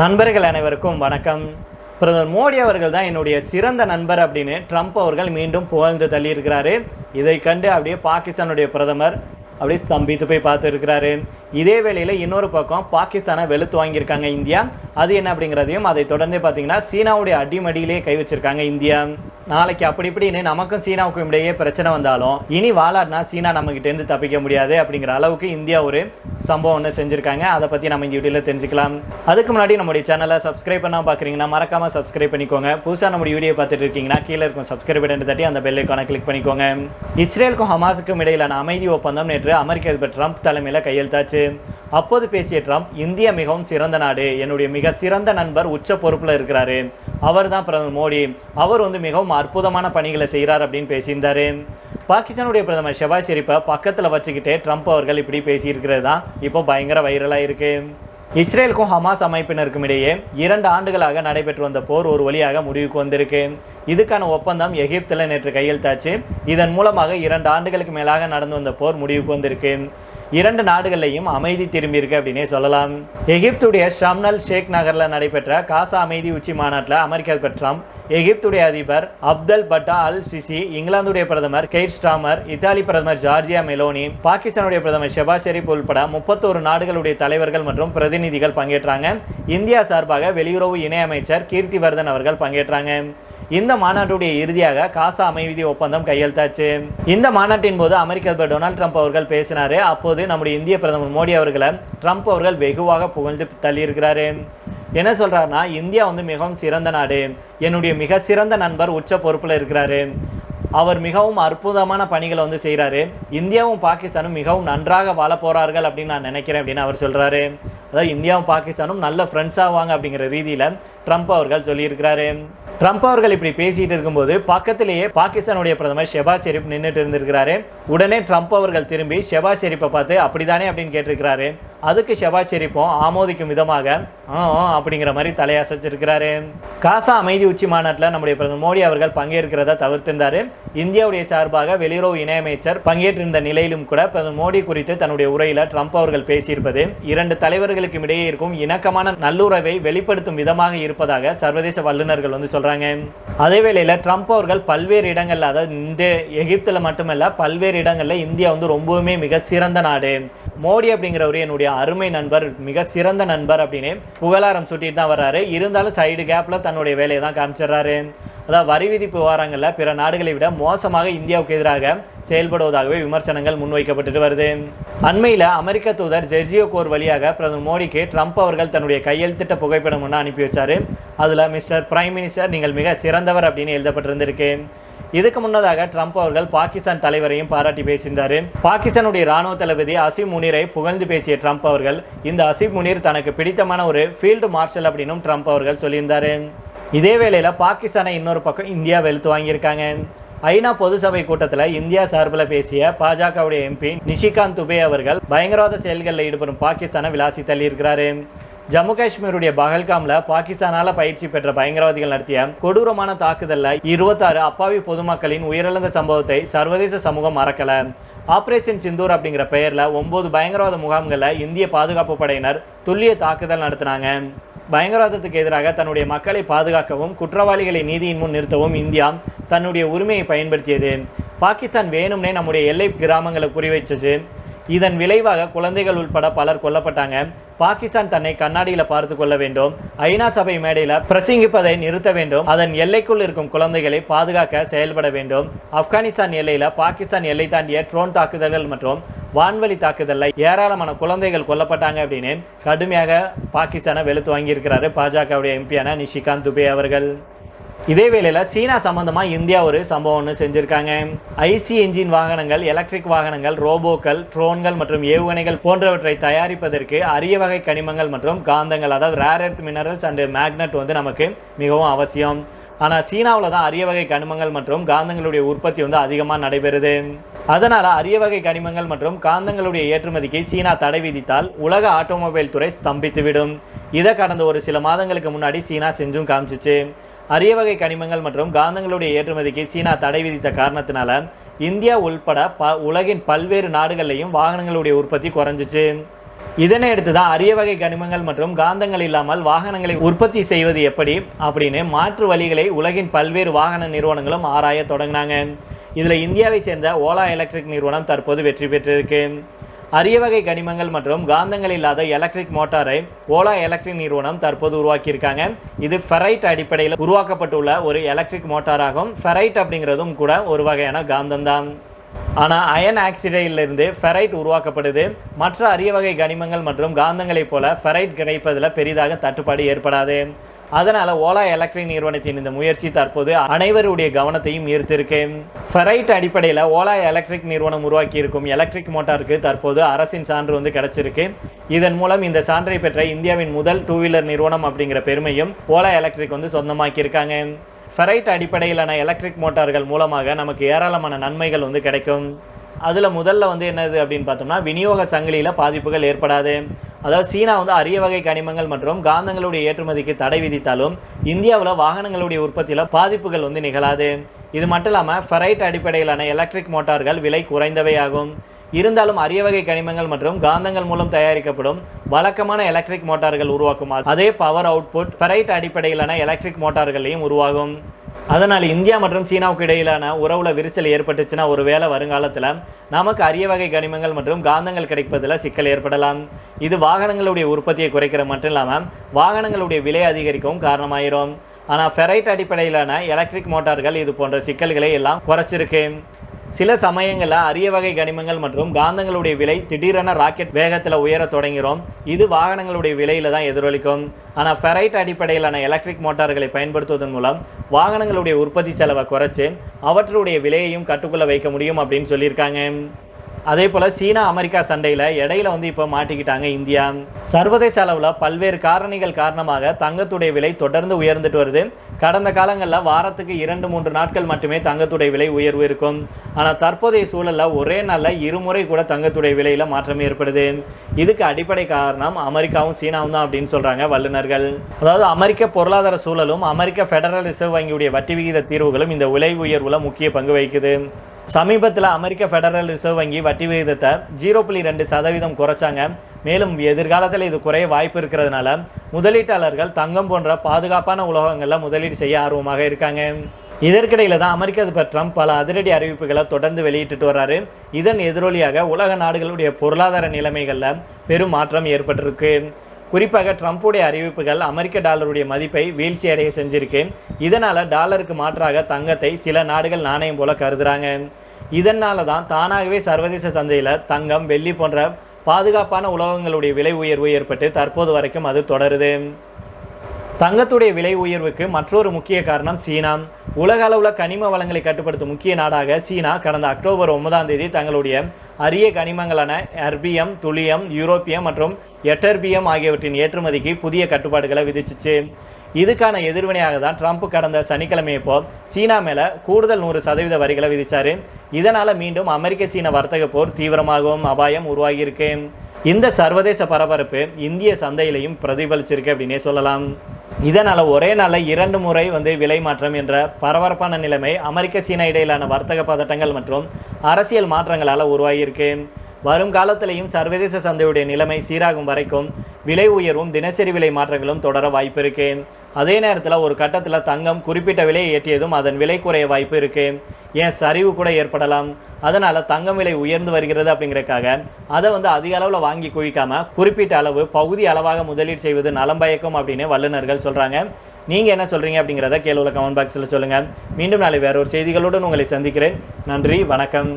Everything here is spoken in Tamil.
நண்பர்கள் அனைவருக்கும் வணக்கம். பிரதமர் மோடி அவர்கள் தான் என்னுடைய சிறந்த நண்பர் அப்படின்னு ட்ரம்ப் அவர்கள் மீண்டும் புகழ்ந்து தள்ளியிருக்கிறாரு. இதை கண்டு அப்படியே பாகிஸ்தானுடைய பிரதமர் அப்படியே ஸ்தம்பித்து போய் பார்த்து இருக்கிறாரு. இதே வேளையில் இன்னொரு பக்கம் பாகிஸ்தானை வெளுத்து வாங்கியிருக்காங்க இந்தியா. அது என்ன அப்படிங்கிறதையும் அதை தொடர்ந்து பார்த்தீங்கன்னா சீனாவுடைய அடிமடியிலே கை வச்சிருக்காங்க இந்தியா. நாளைக்கு அப்படி இப்படின்னு நமக்கும் சீனாவுக்கும் இடையே பிரச்சனை வந்தாலும் இனி வாழாடினா சீனா நம்மகிட்டேருந்து தப்பிக்க முடியாது அப்படிங்கிற அளவுக்கு இந்தியா ஒரு சம்பவம் ஒன்று செஞ்சுருக்காங்க. அதை பற்றி நம்ம இந்த வீடியோவில் தெரிஞ்சுக்கலாம். அதுக்கு முன்னாடி நம்முடைய சேனலை சப்ஸ்கிரைப் பண்ணால் பார்க்குறீங்கன்னா மறக்காமல் சப்ஸ்கிரைப் பண்ணிக்கோங்க. புதுசாக நம்முடைய வீடியோ பார்த்துட்டு இருக்கீங்கன்னா கீழே இருக்கும் சப்ஸ்கிரைப் பட்டன் தட்டி அந்த பெல்லைக்கான கிளிக் பண்ணிக்கோங்க. இஸ்ரேலுக்கும் ஹமாஸுக்கும் இடையிலான அமைதி ஒப்பந்தம் நேற்று அமெரிக்க அதிபர் ட்ரம்ப் தலைமையில் கையெழுத்தாச்சு. அப்போது பேசிய ட்ரம்ப் இந்தியா மிகவும் சிறந்த நாடு. என்னுடைய மிக சிறந்த நண்பர் உச்ச பொறுப்பில் இருக்கிறாரு. அவர் தான் பிரதமர் மோடி. அவர் வந்து மிகவும் அற்புதமான பணிகளை செய்கிறார் அப்படின்னு பேசியிருந்தாரு. பாகிஸ்தானுடைய பிரதமர் ஷெபாஸ் ஷெரீப்பை பக்கத்தில் வச்சுக்கிட்டே ட்ரம்ப் அவர்கள் இப்படி பேசியிருக்கிறது தான் இப்போ பயங்கர வைரலாக இருக்குது இஸ்ரேலுக்கும் ஹமாஸ் அமைப்பினருக்கும் இடையே இரண்டு ஆண்டுகளாக நடைபெற்று வந்த போர் ஒரு வழியாக முடிவுக்கு வந்திருக்கு. இதுக்கான ஒப்பந்தம் எகிப்தில் நேற்று கையெழுத்தாச்சு. இதன் மூலமாக இரண்டு ஆண்டுகளுக்கு மேலாக நடந்து வந்த போர் முடிவுக்கு வந்திருக்கு. இரண்டு நாடுகள்லையும் அமைதி திரும்பியிருக்கு அப்படின்னே சொல்லலாம். எகிப்துடைய ஷம்னல் ஷேக் நகரில் நடைபெற்ற காசா அமைதி உச்சி மாநாட்டில் அமெரிக்க அதிபர் ட்ரம்ப் எகிப்துடைய அதிபர் அப்தல் பட்டா அல் சிசி இங்கிலாந்துடைய பிரதமர் கெய்ட் ஸ்டாமர் இத்தாலி பிரதமர் ஜார்ஜியா மெலோனி பாகிஸ்தானுடைய பிரதமர் ஷெபாஸ் ஷெரீப் உள்பட முப்பத்தோரு நாடுகளுடைய தலைவர்கள் மற்றும் பிரதிநிதிகள் பங்கேற்றாங்க. இந்தியா சார்பாக வெளியுறவு இணையமைச்சர் கீர்த்திவர்தன் அவர்கள் பங்கேற்றாங்க. இந்த மாநாட்டுடைய இறுதியாக காசா அமைதி ஒப்பந்தம் கையெழுத்தாச்சு. இந்த மாநாட்டின் போது அமெரிக்க அதிபர் டொனால்ட் ட்ரம்ப் அவர்கள் பேசினாரு. அப்போது நம்முடைய இந்திய பிரதமர் மோடி அவர்களை ட்ரம்ப் அவர்கள் வெகுவாக புகழ்ந்து தள்ளியிருக்கிறாரு. என்ன சொல்கிறாருன்னா இந்தியா வந்து மிகவும் சிறந்த நாடு. என்னுடைய மிக சிறந்த நண்பர் உச்ச பொறுப்பில் இருக்கிறாரு. அவர் மிகவும் அற்புதமான பணிகளை வந்து செய்கிறாரு இந்தியாவும் பாகிஸ்தானும் மிகவும் நன்றாக வாழ போகிறார்கள் அப்படின்னு நான் நினைக்கிறேன் அப்படின்னு அவர் சொல்கிறாரு அதாவது இந்தியாவும் பாகிஸ்தானும் நல்ல ஃப்ரெண்ட்ஸாக வாங்க அப்படிங்கிற ரீதியில் ட்ரம்ப் அவர்கள் சொல்லியிருக்கிறாரு. ட்ரம்ப் அவர்கள் இப்படி பேசிட்டு இருக்கும்போது பக்கத்திலேயே பாகிஸ்தானுடைய பிரதமர் ஷெபா ஷெரீப் நின்றுட்டு இருந்திருக்கிறாரு. உடனே ட்ரம்ப் அவர்கள் திரும்பி ஷெபா ஷெரீப்பை பார்த்து அப்படிதானே அப்படின்னு கேட்டிருக்கிறாரு. அதுக்கு ஷெபா ஷெரீப்பும் ஆமோதிக்கும் விதமாக ஆ அப்படிங்கிற மாதிரி தலையசைச்சிருக்கிறாரு. காசா அமைதி உச்சி மாநாட்டில் நம்முடைய பிரதமர் மோடி அவர்கள் பங்கேற்கிறத தவிர்த்திருந்தாரு. இந்தியாவுடைய சார்பாக வெளியுறவு இணையமைச்சர் பங்கேற்றிருந்த நிலையிலும் கூட பிரதமர் மோடி குறித்து தன்னுடைய உரையில் ட்ரம்ப் அவர்கள் பேசியிருப்பது இரண்டு தலைவர்கள் நாடுகளுக்கும் இடையே இருக்கும் இணக்கமான நல்லுறவை வெளிப்படுத்தும் விதமாக இருப்பதாக சர்வதேச வல்லுநர்கள் வந்து சொல்றாங்க. அதே வேளையில ட்ரம்ப் அவர்கள் பல்வேறு இடங்கள்ல அதாவது இந்த எகிப்துல மட்டுமல்ல பல்வேறு இடங்கள்ல இந்தியா வந்து ரொம்பவுமே மிக சிறந்த நாடு. மோடி அப்படிங்கிறவர் என்னுடைய அருமை நண்பர் மிக சிறந்த நண்பர் அப்படின்னு புகழாரம் சுட்டிட்டு தான் வர்றாரு. இருந்தாலும் சைடு கேப்ல தன்னுடைய வேலையை தான் காமிச்சிடுறாரு. அதாவது வரி விதிப்பு விவகாரங்களில் பிற நாடுகளை விட மோசமாக இந்தியாவுக்கு எதிராக செயல்படுவதாகவே விமர்சனங்கள் முன்வைக்கப்பட்டு வருது. அண்மையில் அமெரிக்க தூதர் ஜெர்ஜியோ கோர் வழியாக பிரதமர் மோடிக்கு ட்ரம்ப் அவர்கள் தன்னுடைய கையெழுத்திட்ட புகைப்படம் ஒன்று அனுப்பி வச்சார். அதில் மிஸ்டர் பிரைம் மினிஸ்டர் நீங்கள் மிக சிறந்தவர் அப்படின்னு எழுதப்பட்டிருந்திருக்கு. இதுக்கு முன்னதாக ட்ரம்ப் அவர்கள் பாகிஸ்தான் தலைவரையும் பாராட்டி பேசியிருந்தார். பாகிஸ்தானுடைய ராணுவ தளபதி அசிம் முனீரை புகழ்ந்து பேசிய ட்ரம்ப் அவர்கள் இந்த அசிம் முனீர் தனக்கு பிடித்தமான ஒரு ஃபீல்டு மார்ஷல் அப்படின்னும் ட்ரம்ப் அவர்கள் சொல்லியிருந்தார். இதே வேளையில் பாகிஸ்தானை இன்னொரு பக்கம் இந்தியா வெளுத்து வாங்கியிருக்காங்க. ஐநா பொதுசபை கூட்டத்தில் இந்தியா சார்பில் பேசிய பாஜகவுடைய எம்பி நிஷிகாந்த் துபே அவர்கள் பயங்கரவாத செயல்களில் ஈடுபடும் பாகிஸ்தானை விளாசி தள்ளியிருக்கிறாரு. ஜம்மு காஷ்மீருடைய பகல்காம்ல பாகிஸ்தானால பயிற்சி பெற்ற பயங்கரவாதிகள் நடத்திய கொடூரமான தாக்குதல்ல இருபத்தாறு அப்பாவி பொதுமக்களின் உயிரிழந்த சம்பவத்தை சர்வதேச சமூகம் மறக்கல. ஆபரேஷன் சிந்தூர் அப்படிங்கிற பெயரில் ஒன்பது பயங்கரவாத முகாம்களில் இந்திய பாதுகாப்பு படையினர் துல்லிய தாக்குதல் நடத்தினாங்க. பயங்கரவாதத்துக்கு எதிராக தன்னுடைய மக்களை பாதுகாக்கவும் குற்றவாளிகளை நீதியின் முன் நிறுத்தவும் இந்தியா தன்னுடைய உரிமையை பயன்படுத்தியது. பாகிஸ்தான் வேணும்னே நம்முடைய எல்லை கிராமங்களை குறிவைச்சது. இதன் விளைவாக குழந்தைகள் உட்பட பலர் கொல்லப்பட்டாங்க. பாகிஸ்தான் தன்னை கண்ணாடியில் பார்த்து கொள்ள வேண்டும். ஐநா சபை மேடையில் பிரசங்கிப்பதை நிறுத்த வேண்டும். அதன் எல்லைக்குள் இருக்கும் குழந்தைகளை பாதுகாக்க செயல்பட வேண்டும். ஆப்கானிஸ்தான் எல்லையில் பாகிஸ்தான் எல்லை தாண்டிய ட்ரோன் தாக்குதல்கள் மற்றும் வான்வழி தாக்குதலில் ஏராளமான குழந்தைகள் கொல்லப்பட்டாங்க அப்படின்னு கடுமையாக பாகிஸ்தானை வெளுத்து வாங்கியிருக்கிறாரு பாஜகவுடைய எம்பியான நிஷிகாந்த் துபே அவர்கள். இதே வேளையில் சீனா சம்பந்தமாக இந்தியா ஒரு சம்பவம் ஒன்று செஞ்சுருக்காங்க. ஐசி என்ஜின் வாகனங்கள் எலக்ட்ரிக் வாகனங்கள் ரோபோக்கள் ட்ரோன்கள் மற்றும் ஏவுகணைகள் போன்றவற்றை தயாரிப்பதற்கு அரிய வகை கனிமங்கள் மற்றும் காந்தங்கள் அதாவது rare earth minerals and magnet வந்து நமக்கு மிகவும் அவசியம். ஆனால் சீனாவில் தான் அரிய வகை கனிமங்கள் மற்றும் காந்தங்களுடைய உற்பத்தி வந்து அதிகமாக நடைபெறுது. அதனால் அரிய வகை கனிமங்கள் மற்றும் காந்தங்களுடைய ஏற்றுமதிக்கு சீனா தடை விதித்தால் உலக ஆட்டோமொபைல் துறை ஸ்தம்பித்துவிடும். இதை கடந்த ஒரு சில மாதங்களுக்கு முன்னாடி சீனா செஞ்சும் காமிச்சிச்சு. அரிய வகை கனிமங்கள் மற்றும் காந்தங்களுடைய ஏற்றுமதிக்கு சீனா தடை விதித்த காரணத்தினால இந்தியா உள்பட ப உலகின் பல்வேறு நாடுகள்லையும் வாகனங்களுடைய உற்பத்தி குறைஞ்சிச்சு. இதனை அடுத்து தான் அரிய வகை கனிமங்கள் மற்றும் காந்தங்கள் இல்லாமல் வாகனங்களை உற்பத்தி செய்வது எப்படி அப்படின்னு மாற்று வழிகளை உலகின் பல்வேறு வாகன நிறுவனங்களும் ஆராய தொடங்கினாங்க. இதில் இந்தியாவை சேர்ந்த ஓலா எலக்ட்ரிக் நிறுவனம் தற்போது வெற்றி பெற்றிருக்கு. அரிய வகை கனிமங்கள் மற்றும் காந்தங்கள் இல்லாத எலக்ட்ரிக் மோட்டாரை ஓலா எலக்ட்ரிக் நிறுவனம் தற்போது உருவாக்கியிருக்காங்க. இது ஃபெரைட் அடிப்படையில் உருவாக்கப்பட்டுள்ள ஒரு எலக்ட்ரிக் மோட்டாராகும் ஃபெரைட் அப்படிங்கிறதும் கூட ஒரு வகையான காந்தம்தான். ஆனால் அயன் ஆக்சிடையிலிருந்து ஃபெரைட் உருவாக்கப்படுது. மற்ற அரிய வகை கனிமங்கள் மற்றும் காந்தங்களைப் போல ஃபெரைட் கிடைப்பதில் பெரிதாக தட்டுப்பாடு ஏற்படாது. அதனால் ஓலா எலக்ட்ரிக் நிறுவனத்தின் இந்த முயற்சி தற்போது அனைவருடைய கவனத்தையும் ஈர்த்திருக்கு. ஃபெரைட் அடிப்படையில் ஓலா எலக்ட்ரிக் நிறுவனம் உருவாக்கியிருக்கும் எலக்ட்ரிக் மோட்டாருக்கு தற்போது அரசின் சான்று வந்து கிடைச்சிருக்கு. இதன் மூலம் இந்த சான்றை பெற்ற இந்தியாவின் முதல் டூ வீலர் நிறுவனம் அப்படிங்கிற பெருமையும் ஓலா எலக்ட்ரிக் வந்து சொந்தமாக்கியிருக்காங்க. ஃபெரைட் அடிப்படையிலான எலக்ட்ரிக் மோட்டார்கள் மூலமாக நமக்கு ஏராளமான நன்மைகள் வந்து கிடைக்கும். அதில் முதல்ல வந்து என்னது அப்படின்னு பார்த்தோம்னா விநியோக சங்கிலியில் பாதிப்புகள் ஏற்படாது. அதாவது சீனா வந்து அரிய வகை கனிமங்கள் மற்றும் காந்தங்களுடைய ஏற்றுமதிக்கு தடை விதித்தாலும் இந்தியாவில் வாகனங்களுடைய உற்பத்தியில் பாதிப்புகள் வந்து நிகழாது. இது மட்டும் இல்லாமல் ஃபெரைட் அடிப்படையிலான எலக்ட்ரிக் மோட்டார்கள் விலை குறைந்தவை ஆகும் இருந்தாலும் அரிய வகை கனிமங்கள் மற்றும் காந்தங்கள் மூலம் தயாரிக்கப்படும் வழக்கமான எலக்ட்ரிக் மோட்டார்கள் உருவாக்கும். அதே பவர் அவுட்புட் ஃபெரைட் அடிப்படையிலான எலக்ட்ரிக் மோட்டார்களையும் உருவாகும். அதனால் இந்தியா மற்றும் சீனாவுக்கு இடையிலான உறவுல விரிசல் ஏற்பட்டுச்சுன்னா ஒருவேளை வருங்காலத்தில் நமக்கு அரிய வகை கனிமங்கள் மற்றும் காந்தங்கள் கிடைப்பதில் சிக்கல் ஏற்படலாம். இது வாகனங்களுடைய உற்பத்தியை குறைக்கிற மட்டும் இல்லாமல் வாகனங்களுடைய விலை அதிகரிக்கவும் காரணமாயிரும். ஆனால் ஃபெரைட் அடிப்படையிலான எலக்ட்ரிக் மோட்டார்கள் இது போன்ற சிக்கல்களை எல்லாம் குறைச்சிருக்கு. சில சமயங்களில் அரிய வகை கனிமங்கள் மற்றும் காந்தங்களுடைய விலை திடீரென ராக்கெட் வேகத்தில் உயர தொடங்கிறோம் இது வாகனங்களுடைய விலையில தான் எதிரொலிக்கும். ஆனால் ஃபெரைட் அடிப்படையிலான எலக்ட்ரிக் மோட்டார்களை பயன்படுத்துவதன் மூலம் வாகனங்களுடைய உற்பத்தி செலவை குறைச்சி அவற்றுடைய விலையையும் கட்டுக்குள்ளே வைக்க முடியும் அப்படின்னு சொல்லியிருக்காங்க. அதே போல் சீனா அமெரிக்கா சண்டையில் இடையில வந்து இப்போ மாட்டிக்கிட்டாங்க இந்தியா. சர்வதேச அளவில் பல்வேறு காரணிகள் காரணமாக தங்கத்துடைய விலை தொடர்ந்து உயர்ந்துட்டு வருது. கடந்த காலங்களில் வாரத்துக்கு இரண்டு மூன்று நாட்கள் மட்டுமே தங்கத்துடைய விலை உயர்வு இருக்கும். ஆனால் தற்போதைய சூழலில் ஒரே நாளில் இருமுறை கூட தங்கத்துடைய விலையில் மாற்றம் ஏற்படுது. இதுக்கு அடிப்படை காரணம் அமெரிக்காவும் சீனாவும் தான் அப்படின்னு சொல்கிறாங்க வல்லுநர்கள். அதாவது அமெரிக்க பொருளாதார சூழலும் அமெரிக்க ஃபெடரல் ரிசர்வ் வங்கியுடைய வட்டி விகித தீர்வுகளும் இந்த விலை உயர்வில் முக்கிய பங்கு வகிக்குது. சமீபத்தில் அமெரிக்க ஃபெடரல் ரிசர்வ் வங்கி வட்டி விகிதத்தை ஜீரோ புள்ளி ரெண்டு சதவீதம் குறைச்சாங்க. மேலும் எதிர்காலத்தில் இது குறைய வாய்ப்பு இருக்கிறதுனால முதலீட்டாளர்கள் தங்கம் போன்ற பாதுகாப்பான உலோகங்களில் முதலீடு செய்ய ஆர்வமாக இருக்காங்க. இதற்கிடையில் தான் அமெரிக்க அதிபர் ட்ரம்ப் பல அதிரடி அறிவிப்புகளை தொடர்ந்து வெளியிட்டுட்டு வர்றாரு. இதன் எதிரொலியாக உலக நாடுகளுடைய பொருளாதார நிலைமைகளில் பெரும் மாற்றம் ஏற்பட்டிருக்கு. குறிப்பாக ட்ரம்ப்புடைய அறிவிப்புகள் அமெரிக்க டாலருடைய மதிப்பை வீழ்ச்சி அடைய செஞ்சிருக்கு. இதனால் டாலருக்கு மாற்றாக தங்கத்தை சில நாடுகள் நாணயம் போல கருதுறாங்க. இதனால தான் தானாகவே சர்வதேச சந்தையில் தங்கம் வெள்ளி போன்ற பாதுகாப்பான உலோகங்களுடைய விலை உயர்வு ஏற்பட்டு தற்போது வரைக்கும் அது தொடருது. தங்கத்துடைய விலை உயர்வுக்கு மற்றொரு முக்கிய காரணம் சீனா. உலக அளவில் கனிம வளங்களை கட்டுப்படுத்தும் முக்கிய நாடாக சீனா கடந்த அக்டோபர் ஒன்பதாம் தேதி தங்களுடைய அரிய கனிமங்களான எர்பியம் துளியம் யூரோப்பியம் மற்றும் எட்டர்பியம் ஆகியவற்றின் ஏற்றுமதிக்கு புதிய கட்டுப்பாடுகளை விதிச்சிச்சு. இதுக்கான எதிர்வினையாக தான் ட்ரம்ப் கடந்த சனிக்கிழமை போல் சீனா மேலே கூடுதல் நூறு சதவீத வரிகளை விதித்தார் இதனால் மீண்டும் அமெரிக்க சீன வர்த்தக போர் தீவிரமாகவும் அபாயம் உருவாகியிருக்கு. இந்த சர்வதேச பரபரப்பு இந்திய சந்தையிலையும் பிரதிபலிச்சிருக்கு அப்படின்னே சொல்லலாம். இதனால் ஒரே நாளில் இரண்டு முறை வந்து விலை மாற்றம் என்ற பரபரப்பான நிலைமை அமெரிக்க சீனா இடையிலான வர்த்தக பதட்டங்கள் மற்றும் அரசியல் மாற்றங்களால் உருவாகியிருக்கு. வரும் காலத்திலையும் சர்வதேச சந்தையுடைய நிலைமை சீராகும் வரைக்கும் விலை உயர்வும் தினசரி விலை மாற்றங்களும் தொடர வாய்ப்பு இருக்கு அதே நேரத்தில் ஒரு கட்டத்தில் தங்கம் குறிப்பிட்ட விலையை ஏற்றியதும் அதன் விலை குறைய வாய்ப்பு இருக்குது ஏன் சரிவு கூட ஏற்படலாம்? அதனால் தங்கம் விலை உயர்ந்து வருகிறது அப்படிங்கிறக்காக அதை வந்து அதிக அளவில் வாங்கி குவிக்காமல் குறிப்பிட்ட அளவு பகுதி அளவாக முதலீடு செய்வது நலம் பயக்கும் அப்படின்னு வல்லுநர்கள் சொல்கிறாங்க நீங்கள் என்ன சொல்கிறீங்க அப்படிங்கிறத கேள்வியில் கமெண்ட் பாக்ஸில் சொல்லுங்கள் மீண்டும் நாளை வேற ஒரு செய்திகளுடன் உங்களை சந்திக்கிறேன். நன்றி வணக்கம்.